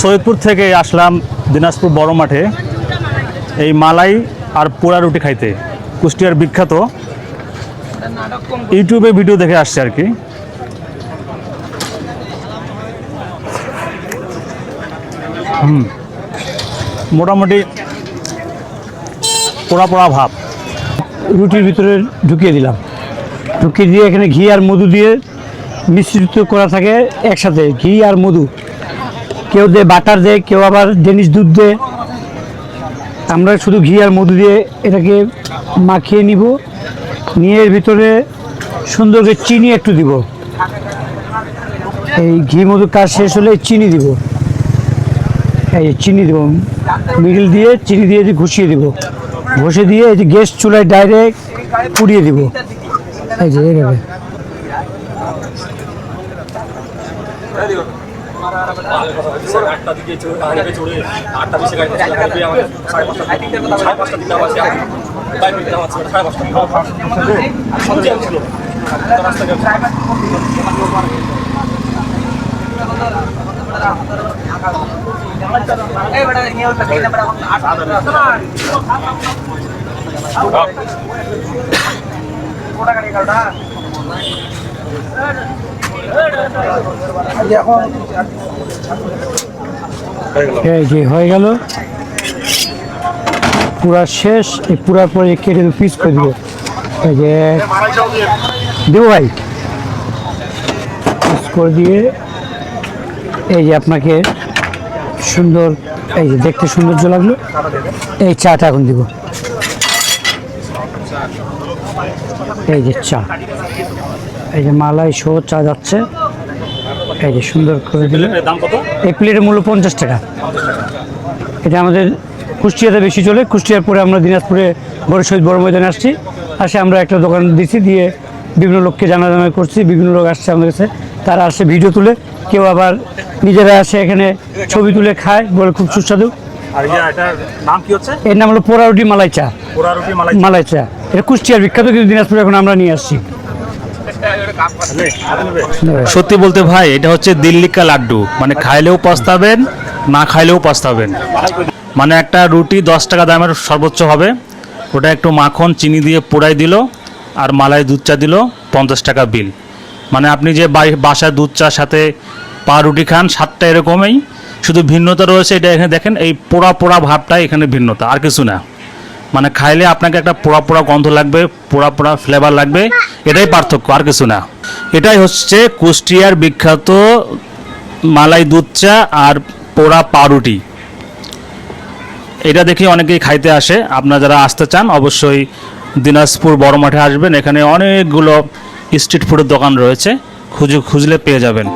সৈয়দপুর থেকে আসলাম দিনাজপুর বড় মাঠে এই মালাই আর পোড়া রুটি খাইতে। কুষ্টিয়ার বিখ্যাত। ইউটিউবে ভিডিও দেখে আসছে আর কি। হুম। মোটামুটি পোড়া পোড়া ভাব। রুটির ভিতরে ঢুকিয়ে দিলাম। ঢুকিয়ে দিয়ে এখানে ঘি আর মধু দিয়ে মিশ্রিত করা থাকে একসাথে। ঘি আর মধু। কেউ দেয় বাটার দেয়, কেউ আবার ডেনিশ দুধ দেয়। আমরা শুধু ঘি আর মধু দিয়ে এটাকে মাখিয়ে নিব। নিয়ে এর ভিতরে সুন্দর করে চিনি একটু দিব। এই ঘি মধু কাজ শেষ হলে চিনি দিব। এই চিনি দিব। মিডিল দিয়ে চিনি দিয়ে ঘুষিয়ে দিব। ঘষে দিয়ে এই যে গ্যাস চুলায় ডাইরেক্ট পুড়িয়ে দিব। এই যে এইভাবে। আটটা দিকে আগে চড়ে আটটা বিশে গাড়িতে আসলে আমাদের সাড়ে পাঁচটা সাড়ে পাঁচটা দিকে আবার বাইক নিতে আমার সাড়ে পাঁচটা সব জ্যাম ছিল রাস্তা জ্যাম ছিল। এই যে হয়ে গেল। পুরা শেষ, এই পুরার পরে কেটে পিস করে দিব। এই যে দেবো ভাই। পিস করে দিয়ে এই যে আপনাকে সুন্দর, এই যে দেখতে সৌন্দর্য লাগল। এই চাটা এখন দিব। এই যে চা। এই যে মালাই সহ চা যাচ্ছে। এই যে সুন্দর করে দিলে। এই প্লেটের মূল্য পঞ্চাশ টাকা। এটা আমাদের কুষ্টিয়াতে বেশি চলে। কুষ্টিয়ার পরে আমরা দিনাজপুরে বড় শহীদ বড় ময়দানে আসছি। আসে আমরা একটা দোকান দিচ্ছি দিয়ে বিভিন্ন লোককে জানা জানা করছি বিভিন্ন লোক আসছে আমাদের কাছে। তারা আসে ভিডিও তুলে। কেউ আবার নিজেরা আসে এখানে ছবি তুলে খায় বলে খুব সুস্বাদু। এর নাম হলো চা। পোড়া রুটি মালাই মালাই চা। এটা কুষ্টিয়ার বিখ্যাত কিন্তু দিনাজপুরে এখন আমরা নিয়ে আসছি। সত্যি বলতে ভাই, এটা হচ্ছে দিল্লিকা লাড্ডু। মানে খাইলেও পস্তাবেন, না খাইলেও পস্তাবেন। মানে একটা রুটি দশ টাকা দামের সর্বোচ্চ হবে। ওটা একটু মাখন, চিনি দিয়ে পোড়াই দিল আর মালাই দুধ চা দিল, পঞ্চাশ টাকা বিল। মানে আপনি যে বাসায় দুধ চার সাথে পা রুটি খান সাতটা এরকমই। শুধু ভিন্নতা রয়েছে, এটা এখানে দেখেন, এই পোড়া পোড়া ভাবটাই এখানে ভিন্নতা, আর কিছু না। মানে খাইলে আপনাকে একটা পোড়া পোড়া গন্ধ লাগবে, পোড়া পোড়া ফ্লেভার লাগবে, এটাই পার্থক্য, আর কিছু না। এটাই হচ্ছে কুষ্টিয়ার বিখ্যাত মালাই দুধ চা আর পোড়া পাউরুটি। এটা দেখে অনেকেই খাইতে আসে। আপনারা যারা আসতে চান, অবশ্যই দিনাজপুর বড় মাঠে আসবেন। এখানে অনেকগুলো স্ট্রিট ফুডের দোকান রয়েছে। খুঁজে খুঁজলে পেয়ে যাবেন।